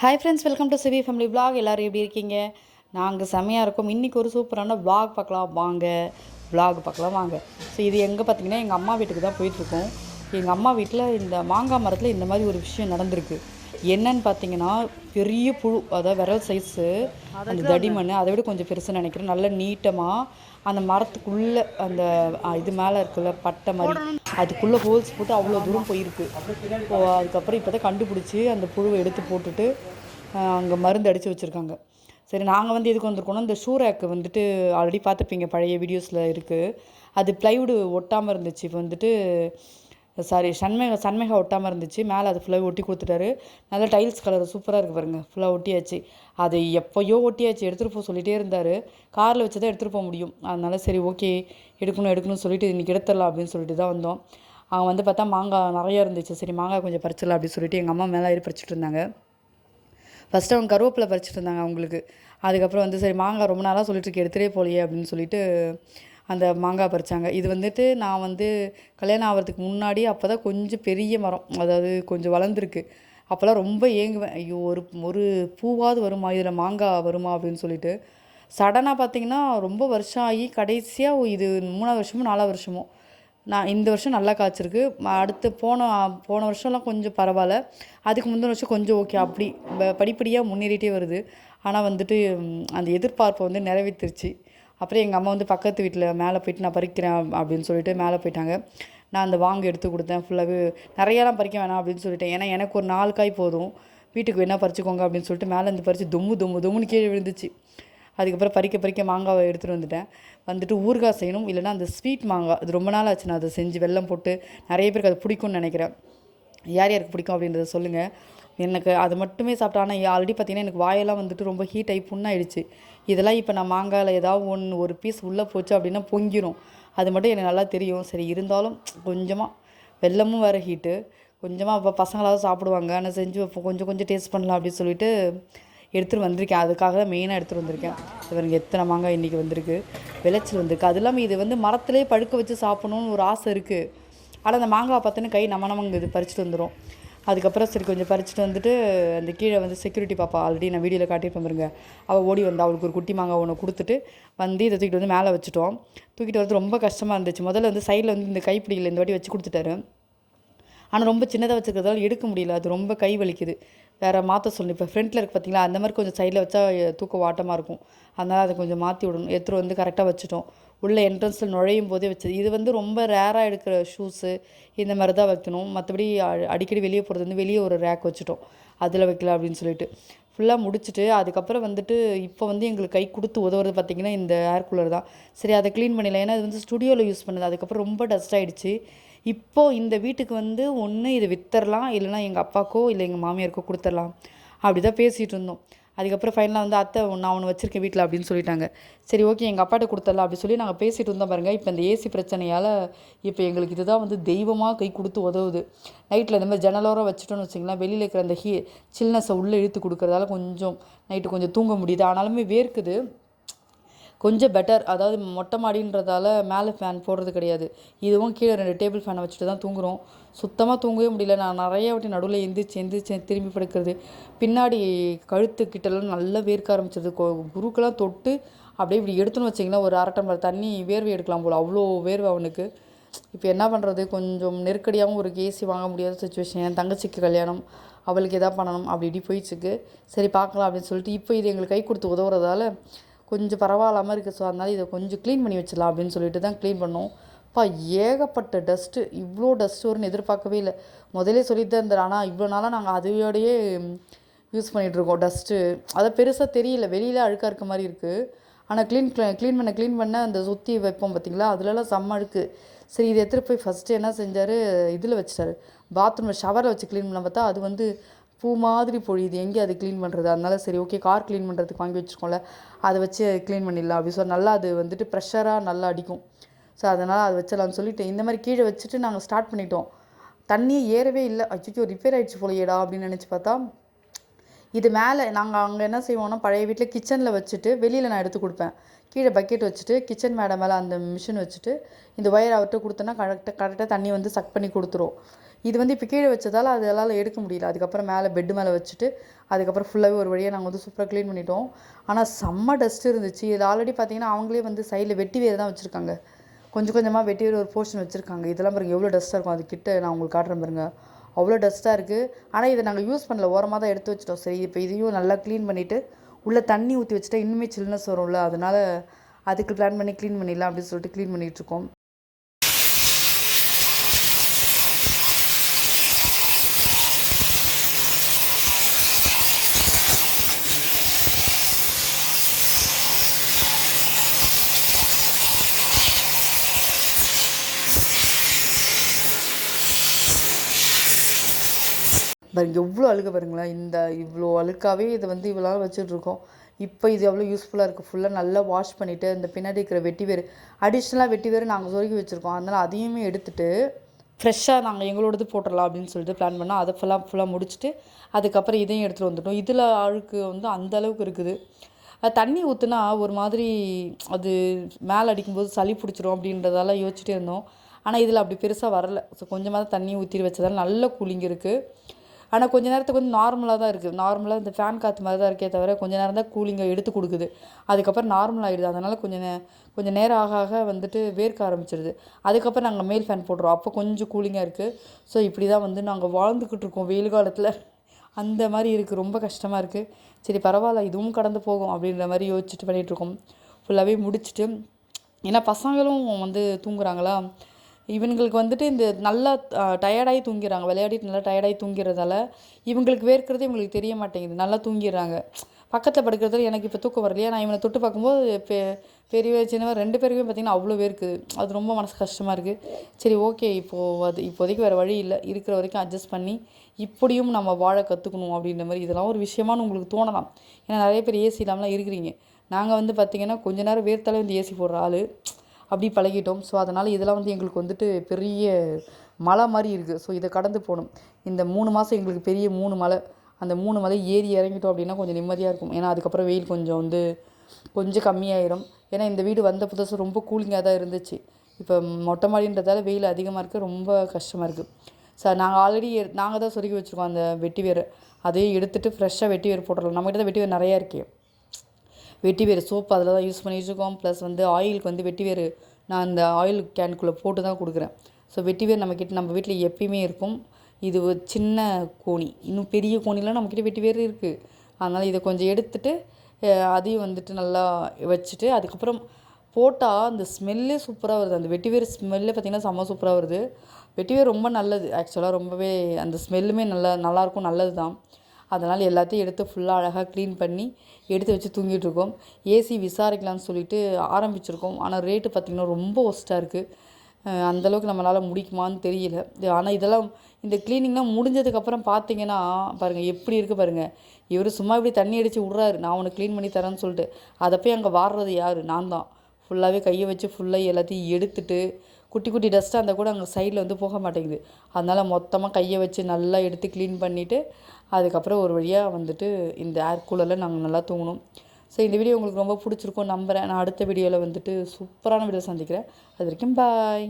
Hi friends welcome to சிவி family vlog எல்லோரும் எப்படி இருக்கீங்க? நாங்கள் செம்மையாக இருக்கோம். இன்றைக்கி ஒரு சூப்பரான விளாக் பார்க்கலாம். வாங்க. விளாக் பார்க்கலாம். வாங்க. ஸோ இது எங்கே பார்த்தீங்கன்னா எங்கள் அம்மா வீட்டுக்கு தான் போயிட்டுருக்கோம் எங்கள் அம்மா வீட்டில் இந்த மாங்காய் மரத்தில் இந்த மாதிரி ஒரு விஷயம் நடந்திருக்கு. என்னன்னு பார்த்தீங்கன்னா பெரிய புழு அதாவது விரல் சைஸு அந்த தடிமண் அதை விட கொஞ்சம் பெருசுன்னு நினைக்கிறேன். நல்ல நீட்டமாக அந்த மரத்துக்குள்ளே அந்த இது மேலே இருக்குல்ல பட்டை மாதிரி அதுக்குள்ளே ஹோல்ஸ் போட்டு அவ்வளோ தூரம் போயிருக்கு. இப்போ அதுக்கப்புறம் இப்போ தான் கண்டுபிடிச்சி அந்த புழுவை எடுத்து போட்டுட்டு அங்கே மருந்து அடித்து வச்சுருக்காங்க. சரி நாங்கள் வந்து எதுக்கு வந்திருக்கோம்னா இந்த ஷூ ரேக்கு வந்துட்டு ஆல்ரெடி பார்த்துப்பீங்க பழைய வீடியோஸில் இருக்குது அது ப்ளைவுடு ஒட்டாமல் இருந்துச்சு இப்போ வந்துட்டு சாரி சண்மேக சண்மேகா ஒட்டாமல் இருந்துச்சு. மேலே அது ஃபுல்லாக ஒட்டி கொடுத்துட்டாரு. நல்ல டைல்ஸ் கலர் சூப்பராக இருக்குது பாருங்கள் ஃபுல்லாக ஒட்டியாச்சு. அது எப்போயோ ஒட்டியாச்சு. எடுத்துகிட்டு போக சொல்லிகிட்டே இருந்தார். காரில் வச்சு தான் எடுத்துகிட்டு போக முடியும். அதனால சரி ஓகே எடுக்கணும் எடுக்கணும்னு சொல்லிட்டு இன்றைக்கி எடுத்துடலாம் அப்படின்னு சொல்லிட்டு தான் வந்தோம். அவங்க வந்து பார்த்தா மாங்காய் நிறையா இருந்துச்சு. சரி மாங்காய் கொஞ்சம் பறிச்சிடலாம் அப்படின்னு சொல்லிட்டு எங்கள் அம்மா மேலே ஏறி பறிச்சிட்டு இருந்தாங்க. ஃபஸ்ட்டு அவங்க கருவேப்பிலை பறிச்சிட்டு இருந்தாங்க அவங்களுக்கு. அதுக்கப்புறம் வந்து சரி மாங்காய் ரொம்ப நாளாக சொல்லிட்டு இருக்கு எடுத்துகிட்டே போகலையே அப்படின்னு சொல்லிட்டு அந்த மாங்காய் பறித்தாங்க இது வந்துட்டு நான் வந்து கல்யாணம் ஆகிறதுக்கு முன்னாடி அப்போ தான் கொஞ்சம் பெரிய மரம் அதாவது கொஞ்சம் வளர்ந்துருக்கு. அப்போல்லாம் ரொம்ப ஏங்குவேன். ஐயோ ஒரு ஒரு பூவாவது வருமா? இதில் மாங்காய் வருமா? அப்படின்னு சொல்லிட்டு. சடனாக பார்த்தீங்கன்னா ரொம்ப வருஷம் ஆகி கடைசியாக இது மூணாவது வருஷமோ நாலாவது வருஷமோ நான் இந்த வருஷம் நல்லா காய்ச்சிருக்கு. அடுத்து போன போன வருஷம்லாம் கொஞ்சம் பரவாயில்ல. அதுக்கு முந்தின வருஷம் கொஞ்சம் ஓகே அப்படி படிப்படியாக முன்னேறிட்டே வருது. ஆனால் வந்துட்டு அந்த எதிர்பார்ப்பை வந்து நிறைவேற்றிருச்சு அப்புறம் எங்கள் அம்மா வந்து பக்கத்து வீட்டில் மேலே போயிட்டு நான் பறிக்கிறேன் அப்படின்னு சொல்லிட்டு மேலே போயிட்டாங்க. நான் அந்த வாங்க எடுத்து கொடுத்தேன். ஃபுல்லாகவே நிறையாலாம் பறிக்க வேணாம் அப்படின்னு சொல்லிட்டேன். ஏன்னா எனக்கு ஒரு நாலு காய் போதும். வீட்டுக்கு வேணால் பறிச்சுக்கோங்க அப்படின்னு சொல்லிட்டு மேலே இருந்து பறித்து தும்மு தும்மு தும்முன்னு கீழே விழுந்துச்சு. அதுக்கப்புறம் பறிக்க பறிக்க மாங்காவை எடுத்துகிட்டு வந்துட்டேன். வந்துட்டு ஊறுகாய் செய்யணும். இல்லைன்னா அந்த ஸ்வீட் மாங்காய் அது ரொம்ப நாள் ஆச்சு. நான் அதை செஞ்சு வெல்லம் போட்டு நிறைய பேருக்கு அது பிடிக்கும்னு நினைக்கிறேன். யார் யாருக்கு பிடிக்கும் அப்படின்றத சொல்லுங்கள் எனக்கு அது மட்டுமே சாப்பிட்டா ஆனால் ஆல்ரெடி பார்த்தீங்கன்னா எனக்கு வாயெல்லாம் வந்துட்டு ரொம்ப ஹீட் ஆகி புண்ணாயிடுச்சு. இதெல்லாம் இப்போ நான் மாங்காயில் ஏதாவது ஒன்று ஒரு பீஸ் உள்ளே போச்சு அப்படின்னா பொங்கிடும் அது மட்டும் எனக்கு நல்லா தெரியும். சரி இருந்தாலும் கொஞ்சமாக வெல்லமும் வேறு ஹீட்டு கொஞ்சமாக இப்போ பசங்களாவது சாப்பிடுவாங்க. ஆனால் செஞ்சு வைப்போம். கொஞ்சம் கொஞ்சம் டேஸ்ட் பண்ணலாம் அப்படின்னு சொல்லிட்டு எடுத்துகிட்டு வந்திருக்கேன். அதுக்காக தான் மெயினாக எடுத்துகிட்டு வந்திருக்கேன். இவருக்கு எத்தனை மாங்காய் இன்றைக்கி வந்திருக்கு. விளைச்சல் வந்திருக்கு. அது இல்லாமல் இது வந்து மரத்திலே பழுக்க வச்சு சாப்பிடணுன்னு ஒரு ஆசை இருக்குது ஆனால் அந்த மாங்காய் பார்த்தோன்னு கை நம்ம நமங்க இது பறிச்சுட்டு வந்துடும் அதுக்கப்புறம் சரி கொஞ்சம் பறிச்சுட்டு வந்துட்டு அந்த கீழே வந்து செக்யூரிட்டி பாப்பா ஆல்ரெடி நான் வீடியோவில் காட்டியிருப்பேன் பாருங்க. அவள் ஓடி வந்தா அவளுக்கு ஒரு குட்டி மாங்காய் ஒன்று கொடுத்துட்டு வந்து இதை தூக்கிட்டு வந்து மேலே வச்சுட்டோம். தூக்கிட்டு வரது ரொம்ப கஷ்டமாக இருந்துச்சு. முதல்ல வந்து சைடில் வந்து இந்த கைப்பிடியில் இந்த வாட்டி வச்சு கொடுத்துட்டாரு. ஆனால் ரொம்ப சின்னதாக வச்சுருக்கிறதால எடுக்க முடியல. அது ரொம்ப கை வலிக்குது. வேறு மாற்ற சொல்லணும். இப்போ ஃப்ரண்ட்டில் இருக்குது பார்த்தீங்களா அந்த மாதிரி கொஞ்சம் சைடில் வச்சா தூக்க வாட்டமாக இருக்கும். அதனால் அதை கொஞ்சம் மாற்றி விடணும். எடுத்துகிட்டு வந்து கரெக்டாக வச்சுட்டோம். உள்ள என்ட்ரன்ஸில் நுழையும் போதே வச்சது. இது வந்து ரொம்ப ரேராக எடுக்கிற ஷூஸு இந்த மாதிரி தான் வைக்கணும். மற்றபடி அடிக்கடி வெளியே போகிறது வந்து வெளியே ஒரு ரேக் வச்சுட்டோம். அதில் வைக்கலாம் அப்படின்னு சொல்லிட்டு. ஃபுல்லாக முடிச்சுட்டு அதுக்கப்புறம் வந்துட்டு இப்போ வந்து எங்களுக்கு கை கொடுத்து உதவுறது பார்த்திங்கன்னா இந்த ஏர் கூலர் தான். சரி அதை க்ளீன் பண்ணிடலாம். ஏன்னா இது வந்து ஸ்டுடியோவில் யூஸ் பண்ணது. அதுக்கப்புறம் ரொம்ப டஸ்ட் ஆகிடுச்சு இப்போது இந்த வீட்டுக்கு வந்து ஒன்று இதை வித்தரலாம் இல்லைன்னா எங்கள் அப்பாக்கோ இல்லை எங்கள் மாமியாருக்கோ கொடுத்துடலாம். அப்படி தான் பேசிகிட்டு இருந்தோம். அதுக்கப்புறம் ஃபைனலாக வந்து அத்தை நான் ஒன்று வச்சுருக்கேன் வீட்டில் அப்படின்னு சொல்லிட்டாங்க. சரி ஓகே எங்கள் அப்பாட்ட கொடுத்துடலாம் அப்படி சொல்லி நாங்கள் பேசிகிட்டு இருந்தோம் பாருங்கள் இப்போ இந்த ஏசி பிரச்சனையால் இப்போ எங்களுக்கு இதுதான் வந்து தெய்வமாக கை கொடுத்து உதவுது. நைட்டில் இந்த மாதிரி ஜன்னலோரம் வச்சுட்டோன்னு வச்சிங்களேன் வெளியில் இருக்கிற அந்த ஹீ சில்னஸை உள்ளே இழுத்து கொடுக்கறதால கொஞ்சம் நைட்டு கொஞ்சம் தூங்க முடியுது. ஆனாலுமே வேர்க்குது. கொஞ்சம் பெட்டர் அதாவது மொட்டை மாடின்றதால மேலே ஃபேன் போடுறது கிடையாது. இதுவும் கீழே ரெண்டு டேபிள் ஃபேனை வச்சுட்டு தான் தூங்குறோம். சுத்தமாக தூங்கவே முடியல. நான் நிறைய வாட்டி நடுவில் எந்திரிச்சு எந்திரிச்சு திரும்பி படுக்கிறது. பின்னாடி கழுத்து கிட்டலாம் நல்லா வேர்க்க ஆரம்பிச்சது குருக்கெல்லாம் தொட்டு அப்படியே இப்படி எடுத்துன்னு வச்சிங்கன்னா ஒரு அரை டம்ளர் தண்ணி வேர்வை எடுக்கலாம் போல். அவ்வளோ வேர்வை அவனுக்கு. இப்போ என்ன பண்ணுறது கொஞ்சம் நெருக்கடியாகவும் ஒரு ஏசி வாங்க முடியாத சுச்சுவேஷன் என் தங்கச்சிக்கு கல்யாணம். அவளுக்கு எதாவது பண்ணணும். அப்படி இப்படி போயிடுச்சுக்கு சரி பார்க்கலாம் அப்படின்னு சொல்லிட்டு இப்போ இது எங்களுக்கு கை கொடுத்து உதவுறதால கொஞ்சம் பரவாயில்லாமல் இருக்குது ஸோ அதனால் இதை கொஞ்சம் க்ளீன் பண்ணி வச்சிடலாம் அப்படின்னு சொல்லிட்டு தான் க்ளீன் பண்ணோம். அப்பா ஏகப்பட்ட டஸ்ட்டு இவ்வளோ டஸ்ட் வரும்னு எதிர்பார்க்கவே இல்லை. முதலே சொல்லிட்டு தான் இருந்தார் ஆனால் இவ்வளோ நாளாக நாங்கள் அதையோடையே யூஸ் பண்ணிகிட்ருக்கோம் டஸ்ட்டு அதை பெருசாக தெரியல. வெளியில் அழுக்காக இருக்க மாதிரி இருக்குது ஆனால் க்ளீன் க்ளீன் பண்ண க்ளீன் பண்ண அந்த சுற்றி வைப்போம் பார்த்தீங்களா அதுலலாம் செம்ம அழுக்கு. சரி இதை எடுத்துகிட்டு போய் ஃபஸ்ட்டு என்ன செஞ்சார்? இதில் வச்சிட்டாரு. பாத்ரூமில் ஷவரில் வச்சு க்ளீன் பண்ண பார்த்தா அது வந்து பூ மாதிரி பொழியுது. எங்கே அது க்ளீன் பண்ணுறது அதனால சரி ஓகே கார் க்ளீன் பண்ணுறதுக்கு வாங்கி வச்சுருக்கோம்ல அதை வச்சு க்ளீன் பண்ணிடலாம். அப்படி சொல்லி நல்லா அது வந்துட்டு ப்ரெஷராக நல்லா அடிக்கும். ஸோ அதனால் அதை வச்சிடலாம்னு சொல்லிட்டு இந்த மாதிரி கீழே வச்சுட்டு நாங்கள் ஸ்டார்ட் பண்ணிட்டோம். தண்ணியே ஏறவே இல்லை. அச்சோ ரிப்பேர் ஆகிடுச்சு போலையேடா அப்படின்னு நினச்சி பார்த்தா இது மேலே நாங்கள் அங்கே என்ன செய்வோம்னா பழைய வீட்டில் கிச்சனில் வச்சுட்டு வெளியில் நான் எடுத்து கொடுப்பேன். கீழே பக்கெட் வச்சுட்டு கிச்சன் மேடை மேலே அந்த மிஷின் வச்சுட்டு இந்த ஒயர் அவர்கிட்ட கொடுத்தோன்னா கரெக்டாக கரெக்டாக தண்ணி வந்து சக் பண்ணி கொடுத்துரும். இது வந்து இப்போ கீழே வச்சதால் அதனால் எடுக்க முடியல. அதுக்கப்புறம் மேலே பெட்டு மேலே வச்சுட்டு அதுக்கப்புறம் ஃபுல்லாகவே ஒரு வழியாக நாங்கள் வந்து சூப்பராக க்ளீன் பண்ணிட்டோம். ஆனால் செம்ம டஸ்ட் இருந்துச்சு. இது ஆல்ரெடி பார்த்தீங்கன்னா அவங்களே வந்து சைடில் வெட்டி வேறு தான் வச்சுருக்காங்க. கொஞ்சம் கொஞ்சமாக வெட்டி வேறு ஒரு போர்ஷன் வச்சுருக்காங்க. இதெல்லாம் பாருங்கள் எவ்வளோ டஸ்ட்டாக இருக்கும். அது கிட்ட நான் உங்களுக்கு காட்டுறேன் பாருங்கள் அவ்வளோ டஸ்ட்டாக இருக்குது ஆனால் இதை நாங்கள் யூஸ் பண்ணல. ஓரமாக தான் எடுத்து வச்சிட்டோம். சரி இப்போ இதையும் நல்லா க்ளீன் பண்ணிவிட்டு உள்ளே தண்ணி ஊற்றி வச்சுட்டா இன்னுமே சில்னஸ் வரும்ல அதனால் அதுக்கு பிளான் பண்ணி க்ளீன் பண்ணிடலாம் அப்படின்னு சொல்லிட்டு க்ளீன் பண்ணிகிட்ருக்கோம் பாருங்க எவ்வளோ அழுக பாருங்களேன். இந்த இவ்வளோ அழுக்காகவே இதை வந்து இவ்வளோ நாள் வச்சுட்ருக்கோம் இப்போ இது எவ்வளோ யூஸ்ஃபுல்லாக இருக்குது ஃபுல்லாக நல்லா வாஷ் பண்ணிவிட்டு இந்த பின்னாடி இருக்கிற வெட்டி வேறு அடிஷ்னலாக வெட்டி வேர் நாங்கள் சொருகி வச்சுருக்கோம். அதனால் அதையுமே எடுத்துட்டு ஃப்ரெஷ்ஷாக நாங்கள் எங்களோடது போட்டுடலாம் அப்படின்னு சொல்லிட்டு பிளான் பண்ணால் அதை ஃபுல்லாக ஃபுல்லாக முடிச்சுட்டு அதுக்கப்புறம் இதையும் எடுத்துகிட்டு வந்துட்டோம். இதில் அழுக்கு வந்து அந்த அளவுக்கு இருக்குது. அது தண்ணி ஊற்றுனா ஒரு மாதிரி அது மேலே அடிக்கும்போது சளி பிடிச்சிரும் அப்படின்றதால யோசிச்சுட்டே இருந்தோம். ஆனால் இதில் அப்படி பெருசாக வரல. ஸோ கொஞ்சமாக தான் தண்ணி ஊற்றி வச்சதால் நல்ல கூலிங் இருக்குது ஆனால் கொஞ்ச நேரத்துக்கு வந்து நார்மலாக தான் இருக்குது நார்மலாக இந்த ஃபேன் காற்று மாதிரி தான் இருக்கே தவிர கொஞ்ச நேரம் தான் கூலிங்கை எடுத்து கொடுக்குது. அதுக்கப்புறம் நார்மல் ஆகிடுது அதனால் கொஞ்சம் நே கொஞ்சம் நேரம் ஆக ஆக வந்துட்டு வேர்க்க ஆரம்பிச்சிடுது அதுக்கப்புறம் நாங்கள் மேல் ஃபேன் போடுறோம். அப்போ கொஞ்சம் கூலிங்காக இருக்குது ஸோ இப்படி தான் வந்து நாங்கள் வாழ்ந்துக்கிட்டு இருக்கோம் வெயில் காலத்தில். அந்த மாதிரி இருக்குது ரொம்ப கஷ்டமாக இருக்குது சரி பரவாயில்ல. இதுவும் கடந்து போகும் அப்படின்ற மாதிரி யோசிச்சுட்டு பண்ணிகிட்ருக்கோம் ஃபுல்லாகவே முடிச்சுட்டு ஏன்னா பசங்களும் வந்து தூங்குறாங்களா? இவங்களுக்கு வந்துட்டு இந்த நல்லா டயர்டாகி தூங்கிடுறாங்க விளையாடிட்டு நல்லா டயர்டாகி தூங்கிறதால இவங்களுக்கு வேர்க்கிறது இவங்களுக்கு தெரிய மாட்டேங்குது. நல்லா தூங்கிடுறாங்க. பக்கத்தில் படுக்கிறதுல எனக்கு இப்போ தூக்கம் வரலையா. நான் இவனை தொட்டு பார்க்கும்போது பெ பெரியவ சின்னவன் ரெண்டு பேருக்குமே பார்த்திங்கன்னா அவ்வளோ வேர்க்குது. அது ரொம்ப மனசு கஷ்டமாக இருக்குது சரி ஓகே. இப்போது அது இப்போதைக்கு வேறு வழி இல்லை. இருக்கிற வரைக்கும் அட்ஜஸ்ட் பண்ணி இப்படியும் நம்ம வாழ கற்றுக்கணும் அப்படின்ற மாதிரி இதெல்லாம் ஒரு விஷயமானு உங்களுக்கு தோணலாம். ஏன்னா நிறைய பேர் ஏசி இல்லாமலாம் இருக்கிறீங்க. நாங்கள் வந்து பார்த்திங்கன்னா கொஞ்ச நேரம் வேர்த்தாலே வந்து ஏசி போடுற ஆள். அப்படி பழகிட்டோம். ஸோ அதனால் இதெல்லாம் வந்து எங்களுக்கு வந்துட்டு பெரிய மலை மாதிரி இருக்குது ஸோ இதை கடந்து போகணும். இந்த மூணு மாதம் எங்களுக்கு பெரிய மூணு மலை. அந்த மூணு மலை ஏறி இறங்கிட்டோம் அப்படின்னா கொஞ்சம் நிம்மதியாக இருக்கும். ஏன்னா அதுக்கப்புறம் வெயில் கொஞ்சம் வந்து கொஞ்சம் கம்மியாயிரும். ஏன்னா இந்த வீடு வந்த புதுசு ரொம்ப கூலிங்காக தான் இருந்துச்சு. இப்போ மொட்டை மாடின்றதால வெயில் அதிகமாக இருக்குது ரொம்ப கஷ்டமாக இருக்குது சார் நாங்கள் ஆல்ரெடி நாங்கள் தான் சொருகி வச்சுருக்கோம் அந்த வெட்டி வேர். அதையும் எடுத்துகிட்டு ஃப்ரெஷ்ஷாக வெட்டி வேர் போட்டுடலாம். நம்மகிட்ட தான் வெட்டி வேர் நிறையா இருக்கே. வெட்டி வேறு சோப்பு அதில் தான் யூஸ் பண்ணிகிட்டு இருக்கோம். ப்ளஸ் வந்து ஆயிலுக்கு வந்து வெட்டி வேறு நான் அந்த ஆயில் கேனுக்குள்ளே போட்டு தான் கொடுக்குறேன். ஸோ வெட்டி வேர் நம்மக்கிட்ட நம்ம வீட்டில் எப்பயுமே இருக்கும். இது ஒரு சின்ன கோணி. இன்னும் பெரிய கோணிலாம் நம்மக்கிட்ட வெட்டி வேர் இருக்குது அதனால் இதை கொஞ்சம் எடுத்துட்டு அதையும் வந்துட்டு நல்லா வச்சுட்டு அதுக்கப்புறம் போட்டால் அந்த ஸ்மெல்லே சூப்பராக வருது. அந்த வெட்டிவேர் ஸ்மெல்லே பார்த்திங்கன்னா செம்ம சூப்பராக வருது. வெட்டிவேர் ரொம்ப நல்லது. ஆக்சுவலாக ரொம்பவே அந்த ஸ்மெல்லுமே நல்லா நல்லாயிருக்கும் நல்லது தான் அதனால் எல்லாத்தையும் எடுத்து ஃபுல்லாக அழகாக க்ளீன் பண்ணி எடுத்து வச்சு தூங்கிட்டுருக்கோம். ஏசி விசாரிக்கலாம்னு சொல்லிட்டு ஆரம்பிச்சிருக்கோம். ஆனால் ரேட்டு பார்த்திங்கன்னா ரொம்ப ஒஸ்ட்டாக இருக்குது அந்தளவுக்கு நம்மளால் முடிக்குமான்னு தெரியல. ஆனால் இதெல்லாம் இந்த க்ளீனிங்லாம் முடிஞ்சதுக்கப்புறம் பார்த்தீங்கன்னா பாருங்கள் எப்படி இருக்குது பாருங்கள் இவர் சும்மா இப்படி தண்ணி அடித்து விட்றாரு. நான் உனக்கு க்ளீன் பண்ணி தரேன்னு சொல்லிட்டு. அதை போய் அங்கே வாடுறது யார்? நான் தான். ஃபுல்லாகவே கையை வச்சு ஃபுல்லாக எல்லாத்தையும் எடுத்துட்டு குட்டி குட்டி டஸ்ட்டாக இருந்தால் கூட அங்கே சைடில் வந்து போக மாட்டேங்குது. அதனால் மொத்தமாக கையை வச்சு நல்லா எடுத்து க்ளீன் பண்ணிவிட்டு அதுக்கப்புறம் ஒரு வழியாக வந்துட்டு இந்த ஏர் கூலரில் நாங்கள் நல்லா தூங்கணும். ஸோ இந்த வீடியோ உங்களுக்கு ரொம்ப பிடிச்சிருக்கும் நம்புகிறேன் நான் அடுத்த வீடியோவில் வந்துட்டு சூப்பரான வீடியோ சந்திக்கிறேன். அது வரைக்கும் பாய்